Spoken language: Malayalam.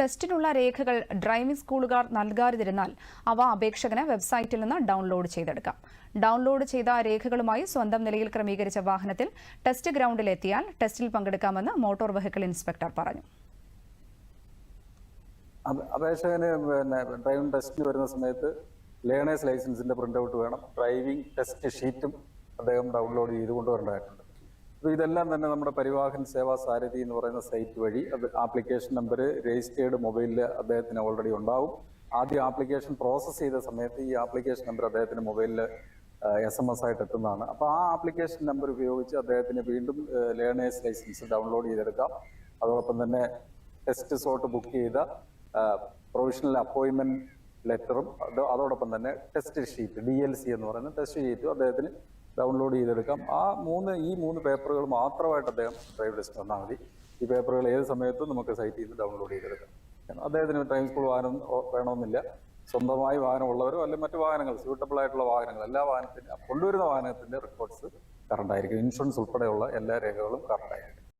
ടെസ്റ്റിനുള്ള രേഖകൾ ഡ്രൈവിംഗ് സ്കൂളുകാർ നൽകാതിരുന്നാൽ അവ അപേക്ഷകന് വെബ്സൈറ്റിൽ നിന്ന് ഡൗൺലോഡ് ചെയ്തെടുക്കാം. ഡൗൺലോഡ് ചെയ്ത രേഖകളുമായി സ്വന്തം നിലയിൽ ക്രമീകരിച്ച വാഹനത്തിൽ ടെസ്റ്റ് ഗ്രൗണ്ടിൽ എത്തിയാൽ ടെസ്റ്റിൽ പങ്കെടുക്കാമെന്ന് മോട്ടോർ വെഹിക്കിൾ ഇൻസ്പെക്ടർ പറഞ്ഞു. അപ- അപേക്ഷകന് ഡ്രൈവിംഗ് ടെസ്റ്റിന് വരുന്ന സമയത്ത് ലേണേഴ്സ് ലൈസൻസിന്റെ പ്രിന്റ് ഔട്ട് വേണം. ഡ്രൈവിംഗ് ടെസ്റ്റ് ഷീറ്റും അദ്ദേഹം ഡൗൺലോഡ് ചെയ്ത് കൊണ്ടുവരേണ്ടതായിട്ടുണ്ട് അപ്പോൾ ഇതെല്ലാം തന്നെ നമ്മുടെ പരിവാഹൻ സേവാ സാരഥി എന്ന് പറയുന്ന സൈറ്റ് വഴി അത് ആപ്ലിക്കേഷൻ നമ്പർ രജിസ്റ്റേർഡ് മൊബൈലിൽ അദ്ദേഹത്തിന് ഓൾറെഡി ഉണ്ടാവും. ആദ്യം ആപ്ലിക്കേഷൻ പ്രോസസ്സ് ചെയ്ത സമയത്ത് ഈ ആപ്ലിക്കേഷൻ നമ്പർ അദ്ദേഹത്തിന് മൊബൈലിൽ എസ് എം എസ് ആയിട്ട് എത്തുന്നതാണ്. അപ്പോൾ ആ ആപ്ലിക്കേഷൻ നമ്പർ ഉപയോഗിച്ച് അദ്ദേഹത്തിന് വീണ്ടും ലേണേഴ്സ് ലൈസൻസ് ഡൗൺലോഡ് ചെയ്തെടുക്കാം. അതോടൊപ്പം തന്നെ ടെസ്റ്റ് സോട്ട് ബുക്ക് ചെയ്ത പ്രൊവിഷണൽ അപ്പോയിൻമെന്റ് ലെറ്ററും അതോടൊപ്പം തന്നെ test sheet D L C എന്ന് പറയുന്ന ടെസ്റ്റ് ഷീറ്റും അദ്ദേഹത്തിന് ഡൗൺലോഡ് ചെയ്തെടുക്കാം. ആ മൂന്ന് ഈ മൂന്ന് പേപ്പറുകൾ മാത്രമായിട്ട് അദ്ദേഹം ഡ്രൈവ് ലിസ്റ്റ് തന്നാൽ മതി. ഈ പേപ്പറുകൾ ഏത് സമയത്തും നമുക്ക് സൈറ്റിൽ നിന്ന് ഡൗൺലോഡ് ചെയ്തെടുക്കാം. അദ്ദേഹത്തിന് ടൈം സ്കൂൾ വാഹനം വേണമെന്നില്ല. സ്വന്തമായി വാഹനം ഉള്ളവരോ അല്ലെങ്കിൽ മറ്റു വാഹനങ്ങൾ സ്യൂട്ടബിൾ ആയിട്ടുള്ള വാഹനങ്ങൾ എല്ലാ വാഹനത്തിന്റെ കൊണ്ടുവരുന്ന വാഹനത്തിന്റെ റെക്കോർഡ്സ് കറണ്ടായിരിക്കും ഇൻഷുറൻസ് ഉൾപ്പെടെയുള്ള എല്ലാ രേഖകളും കറണ്ട് ആയിരിക്കും.